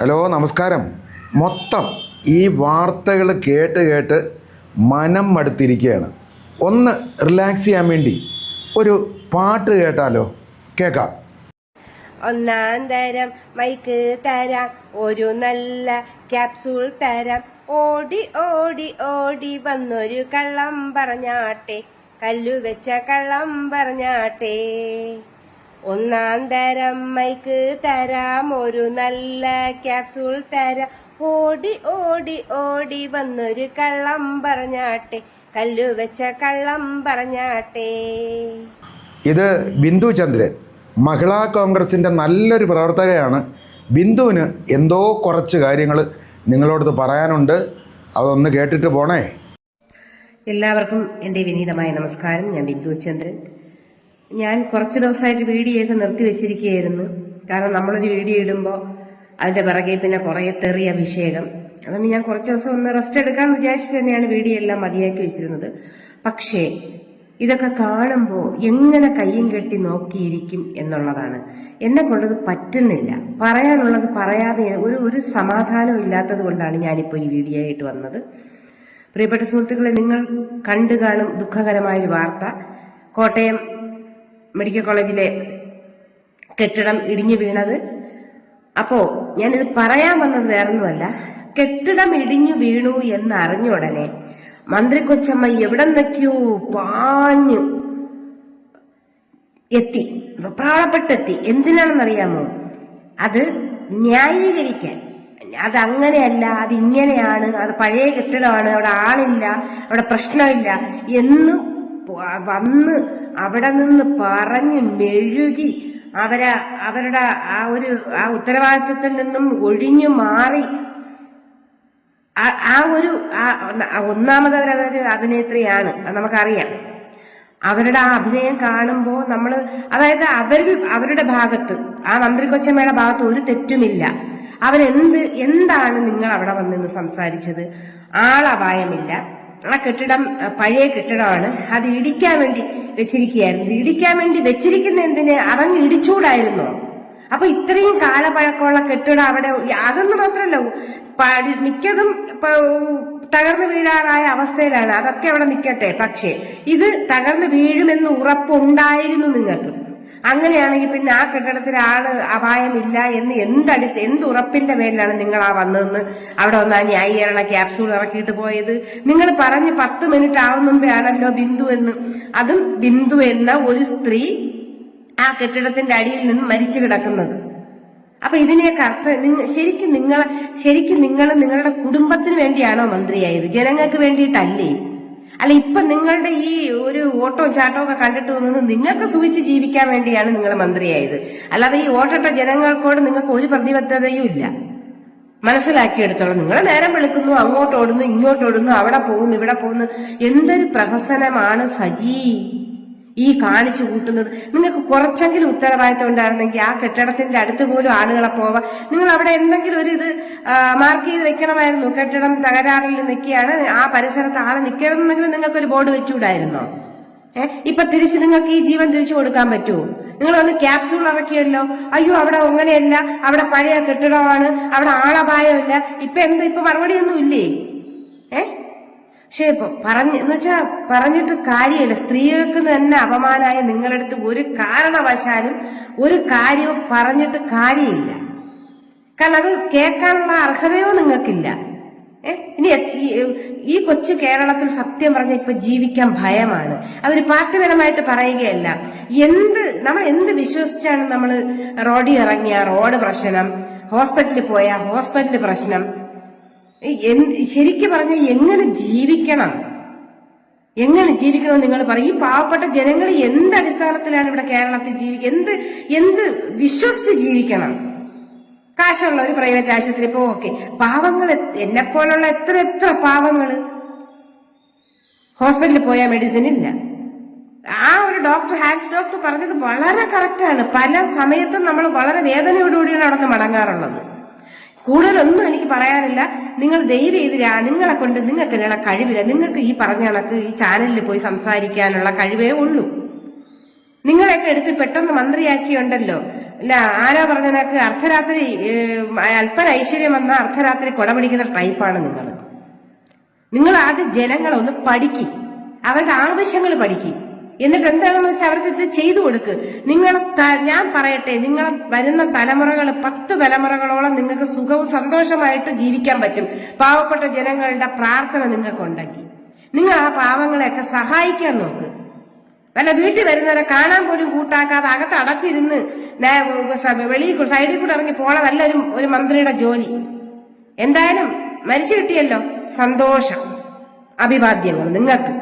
Hello നമസ്കാരം. മൊത്തം ഈ വാർത്തകൾ കേട്ട് കേട്ട് മനം മടുത്തിരിക്കുകയാണ്. ഒന്ന് റിലാക്സ് ചെയ്യാൻ വേണ്ടി ഒരു പാട്ട് കേട്ടാലോ? കേൾക്കാം. ഒന്നാം തരം മൈക്ക് തരാം ഒരു നല്ല ക്യാപ്സൂൾ തരാം. ഓടി ഓടി ഓടി വന്നൊരു കള്ളം പറഞ്ഞാട്ടെ കല്ലു വെച്ച കള്ളം പറഞ്ഞാട്ടെ. ഒന്നാം തരം മൈക്ക് തരാം ഒരു നല്ല ക്യാപ്സൂൾ തരാം. ഓടി ഓടി ഓടി വന്നൊരു കള്ളം പറഞ്ഞാട്ടെ കല്ലു വെച്ച കള്ളം പറഞ്ഞാട്ടെ. ഇത് ബിന്ദു ചന്ദ്രൻ മഹിളാ കോൺഗ്രസിന്റെ നല്ലൊരു പ്രവർത്തകയാണ്. ബിന്ദുവിന് എന്തോ കുറച്ച് കാര്യങ്ങൾ നിങ്ങളോടത് പറയാനുണ്ട്. അതൊന്ന് കേട്ടിട്ട് പോണേ. എല്ലാവർക്കും എന്റെ വിനീതമായ നമസ്കാരം. ഞാൻ ബിന്ദു ചന്ദ്രൻ. ഞാൻ കുറച്ച് ദിവസമായിട്ട് വീഡിയോയൊക്കെ നിർത്തി വെച്ചിരിക്കുകയായിരുന്നു. കാരണം നമ്മളൊരു വീഡിയോ ഇടുമ്പോൾ അതിന്റെ പിറകെ പിന്നെ കുറേ തെറിയ അഭിഷേകം. അതുകൊണ്ട് ഞാൻ കുറച്ച് ദിവസം ഒന്ന് റെസ്റ്റ് എടുക്കാമെന്ന് വിചാരിച്ചിട്ട് തന്നെയാണ് വീഡിയോ എല്ലാം മതിയാക്കി വെച്ചിരുന്നത്. പക്ഷേ ഇതൊക്കെ കാണുമ്പോൾ എങ്ങനെ കയ്യും കെട്ടി നോക്കിയിരിക്കും എന്നുള്ളതാണ്. എന്നെ കൊണ്ടത് പറ്റുന്നില്ല. പറയാനുള്ളത് പറയാതെ ഒരു ഒരു സമാധാനം ഇല്ലാത്തത് കൊണ്ടാണ് ഞാനിപ്പോൾ ഈ വീഡിയോ ആയിട്ട് വന്നത്. പ്രിയപ്പെട്ട സുഹൃത്തുക്കളെ നിങ്ങൾ കണ്ടു കാണും ദുഃഖകരമായൊരു വാർത്ത. കോട്ടയം മെഡിക്കൽ കോളേജിലെ കെട്ടിടം ഇടിഞ്ഞു വീണത്. അപ്പോ ഞാനിത് പറയാൻ വന്നത് വേറൊന്നുമല്ല. കെട്ടിടം ഇടിഞ്ഞു വീണു എന്ന് അറിഞ്ഞ ഉടനെ മന്ത്രി കൊച്ചമ്മ എവിടെ നിന്നൊക്കെയോ പാഞ്ഞു എത്തി. വെപ്രാളപ്പെട്ടെത്തി. എന്തിനാണെന്നറിയാമോ? അത് ന്യായീകരിക്കാൻ. അത് അങ്ങനെയല്ല അത് ഇങ്ങനെയാണ് അത് പഴയ കെട്ടിടമാണ് അവിടെ ആളില്ല അവിടെ പ്രശ്നമില്ല എന്ന് വന്ന് അവിടെ നിന്ന് പറഞ്ഞ് മെഴുകി അവരെ അവരുടെ ആ ഒരു ആ ഉത്തരവാദിത്തത്തിൽ നിന്നും ഒഴിഞ്ഞു മാറി. ആ- ഒരു ആ- ഒന്നാമത് അവരവര് അഭിനേത്രിയാണ്. നമുക്കറിയാം. അവരുടെ ആ അഭിനയം കാണുമ്പോൾ നമ്മൾ അതായത് അവരിൽ അവരുടെ ഭാഗത്ത് ആ മന്ത്രി കൊച്ചമ്മയുടെ ഭാഗത്ത് ഒരു തെറ്റുമില്ല. അവരെന്ത് എന്താണ് നിങ്ങൾ അവിടെ വന്നിന്ന് സംസാരിച്ചത്? ആളപായമില്ല. ആ കെട്ടിടം പഴയ കെട്ടിടമാണ്. അത് ഇടിക്കാൻ വേണ്ടി വെച്ചിരിക്കുകയായിരുന്നു. ഇടിക്കാൻ വേണ്ടി വെച്ചിരിക്കുന്ന എന്തിന്? അതങ്ങ് ഇടിച്ചൂടായിരുന്നോ? അപ്പൊ ഇത്രയും കാലപ്പഴക്കമുള്ള കെട്ടിടം അവിടെ അതെന്ന് മാത്രമല്ല മിക്കതും തകർന്നു വീഴാറായ അവസ്ഥയിലാണ്. അതൊക്കെ അവിടെ നിൽക്കട്ടെ പക്ഷേ ഇത് തകർന്നു വീഴുമെന്ന് ഉറപ്പുണ്ടായിരുന്നു നിങ്ങൾക്ക്. അങ്ങനെയാണെങ്കിൽ പിന്നെ ആ കെട്ടിടത്തിൽ ആൾ അപായമില്ല എന്ന് എന്തടി എന്ത് ഉറപ്പിന്റെ പേരിലാണ് നിങ്ങൾ ആ വന്നതെന്ന് അവിടെ വന്ന ന്യായീകരണ ക്യാപ്സൂൾ ഇറക്കിയിട്ട് പോയത്? നിങ്ങൾ പറഞ്ഞ് പത്ത് മിനിറ്റ് ആവുന്ന മുമ്പേ ആണല്ലോ ബിന്ദു എന്ന്. അതും ബിന്ദു എന്ന ഒരു സ്ത്രീ ആ കെട്ടിടത്തിന്റെ അടിയിൽ നിന്ന് മരിച്ചു കിടക്കുന്നത്. അപ്പൊ ഇതിനെയൊക്കെ അർത്ഥം ശരിക്കും നിങ്ങൾ ശരിക്കും നിങ്ങൾ നിങ്ങളുടെ കുടുംബത്തിന് വേണ്ടിയാണോ മന്ത്രിയായത്? ജനങ്ങൾക്ക് വേണ്ടിയിട്ടല്ലേ? അല്ല ഇപ്പൊ നിങ്ങളുടെ ഈ ഒരു ഓട്ടോ ചാട്ടോ ഒക്കെ കണ്ടിട്ട് തോന്നുന്നത് നിങ്ങൾക്ക് സൂചിച്ച് ജീവിക്കാൻ വേണ്ടിയാണ് നിങ്ങൾ മന്ത്രിയായത്. അല്ലാതെ ഈ ഓട്ടട്ട ജനങ്ങൾക്കോട് നിങ്ങൾക്ക് ഒരു പ്രതിബദ്ധതയും ഇല്ല. മനസ്സിലാക്കിയെടുത്തോളം. നിങ്ങൾ നേരം വിളിക്കുന്നു അങ്ങോട്ടോടുന്നു ഇങ്ങോട്ടോടുന്നു അവിടെ പോകുന്നു ഇവിടെ പോകുന്നു. എന്തൊരു പ്രഹസനമാണ് സജീ. ഈ കാണിച്ചു കൂട്ടുന്നത്. നിങ്ങൾക്ക് കുറച്ചെങ്കിലും ഉത്തരവാദിത്തം ഉണ്ടായിരുന്നെങ്കിൽ ആ കെട്ടിടത്തിന്റെ അടുത്ത് പോലും ആളുകളെ പോവാ. നിങ്ങൾ അവിടെ എന്തെങ്കിലും ഒരു ഇത് മാർക്ക് ചെയ്ത് വെക്കണമായിരുന്നു. കെട്ടിടം തകരാറിൽ നിൽക്കുകയാണ്. ആ പരിസരത്ത് ആളെ നിൽക്കരുതെന്നെങ്കിലും നിങ്ങൾക്ക് ഒരു ബോർഡ് വെച്ചുകൂടായിരുന്നോ? ഏഹ് ഇപ്പൊ തിരിച്ച് നിങ്ങൾക്ക് ഈ ജീവൻ തിരിച്ചു കൊടുക്കാൻ പറ്റുമോ നിങ്ങൾ ഒന്ന് ക്യാപ്സൂൾ ഇറക്കിയല്ലോ. അയ്യോ അവിടെ അങ്ങനെയല്ല. അവിടെ പഴയ കെട്ടിടമാണ്. അവിടെ ആളപായമില്ല. ഇപ്പൊ എന്ത്? ഇപ്പൊ മറുപടിയൊന്നും ഇല്ലേ? പക്ഷേ പറഞ്ഞു എന്ന് വെച്ചാ പറഞ്ഞിട്ട് കാര്യമില്ല. സ്ത്രീകൾക്ക് തന്നെ അപമാനായ നിങ്ങളുടെ അടുത്ത് ഒരു കാരണവശാലും ഒരു കാര്യവും പറഞ്ഞിട്ട് കാര്യമില്ല. കാരണം അത് കേൾക്കാനുള്ള അർഹതയോ നിങ്ങൾക്കില്ല. ഇനി ഈ- കൊച്ചു കേരളത്തിൽ സത്യം പറഞ്ഞ ഇപ്പൊ ജീവിക്കാൻ ഭയമാണ്. അതൊരു പാർട്ടിപരമായിട്ട് പറയുകയല്ല. എന്ത് നമ്മൾ എന്ത് വിശ്വസിച്ചാണ് നമ്മൾ റോഡിൽ ഇറങ്ങിയ റോഡ് പ്രശ്നം ഹോസ്പിറ്റലിൽ പോയ ഹോസ്പിറ്റൽ പ്രശ്നം ശരിക്കും പറഞ്ഞ എങ്ങനെ ജീവിക്കണം? എങ്ങനെ ജീവിക്കണം നിങ്ങൾ പറയും. ഈ പാവപ്പെട്ട ജനങ്ങൾ എന്ത് അടിസ്ഥാനത്തിലാണ് ഇവിടെ കേരളത്തിൽ ജീവിക്കുക എന്ത് എന്ത് വിശ്വസിച്ച് ജീവിക്കണം? കാശുള്ള ഒരു പ്രൈവറ്റ് ആശുപത്രി ഇപ്പൊ ഓക്കെ. പാവങ്ങൾ എന്നെ പോലുള്ള എത്ര എത്ര പാവങ്ങൾ ഹോസ്പിറ്റലിൽ പോയാൽ മെഡിസിൻ ഇല്ല. ആ ഒരു ഡോക്ടർ ഹാൻസ് ഡോക്ടർ പറഞ്ഞത് വളരെ കറക്റ്റാണ് പല സമയത്തും നമ്മൾ വളരെ വേദനയോടുകൂടിയാണ് അവിടെ നിന്ന് മടങ്ങാറുള്ളത്. കൂടുതലൊന്നും എനിക്ക് പറയാനില്ല. നിങ്ങൾ ദയവ് ചെയ്ത് രാ- നിങ്ങളെ കൊണ്ട് നിങ്ങൾക്ക് ഇതിനുള്ള കഴിവില്ല. നിങ്ങൾക്ക് ഈ പറഞ്ഞ കണക്ക് ഈ ചാനലിൽ പോയി സംസാരിക്കാനുള്ള കഴിവേ ഉള്ളൂ. നിങ്ങളെയൊക്കെ എടുത്ത് പെട്ടെന്ന് മന്ത്രിയാക്കിയുണ്ടല്ലോ. അല്ല ആരാ പറഞ്ഞനക്ക് അർദ്ധരാത്രി ഏഹ്, അല്പന ഐശ്വര്യം വന്ന അർദ്ധരാത്രി കൊടപിടിക്കുന്ന ടൈപ്പാണ് നിങ്ങൾ നിങ്ങൾ ആദ്യം ജനങ്ങളൊന്ന് പഠിക്ക്. അവരുടെ ആവശ്യങ്ങൾ പഠിക്ക്. എന്നിട്ട് എന്താണെന്ന് വെച്ചാൽ അവർക്ക് ഇത് ചെയ്തു കൊടുക്ക്. നിങ്ങൾ ഞാൻ പറയട്ടെ നിങ്ങൾ വരുന്ന തലമുറകൾ പത്ത് തലമുറകളോളം നിങ്ങൾക്ക് സുഖവും സന്തോഷമായിട്ട് ജീവിക്കാൻ പറ്റും. പാവപ്പെട്ട ജനങ്ങളുടെ പ്രാർത്ഥന നിങ്ങൾക്കുണ്ടെങ്കിൽ. നിങ്ങൾ ആ പാവങ്ങളെയൊക്കെ സഹായിക്കാൻ നോക്ക്. വല്ല വീട്ടിൽ വരുന്നവരെ കാണാൻ പോലും കൂട്ടാക്കാതെ അകത്ത് അടച്ചിരുന്ന് വെളിയിൽ സൈഡിൽ കൂടെ ഇറങ്ങി പോണതല്ല ഒരു ഒരു മന്ത്രിയുടെ ജോലി. എന്തായാലും മരിച്ചു കിട്ടിയല്ലോ. സന്തോഷം. അഭിവാദ്യങ്ങൾ നിങ്ങൾക്ക്.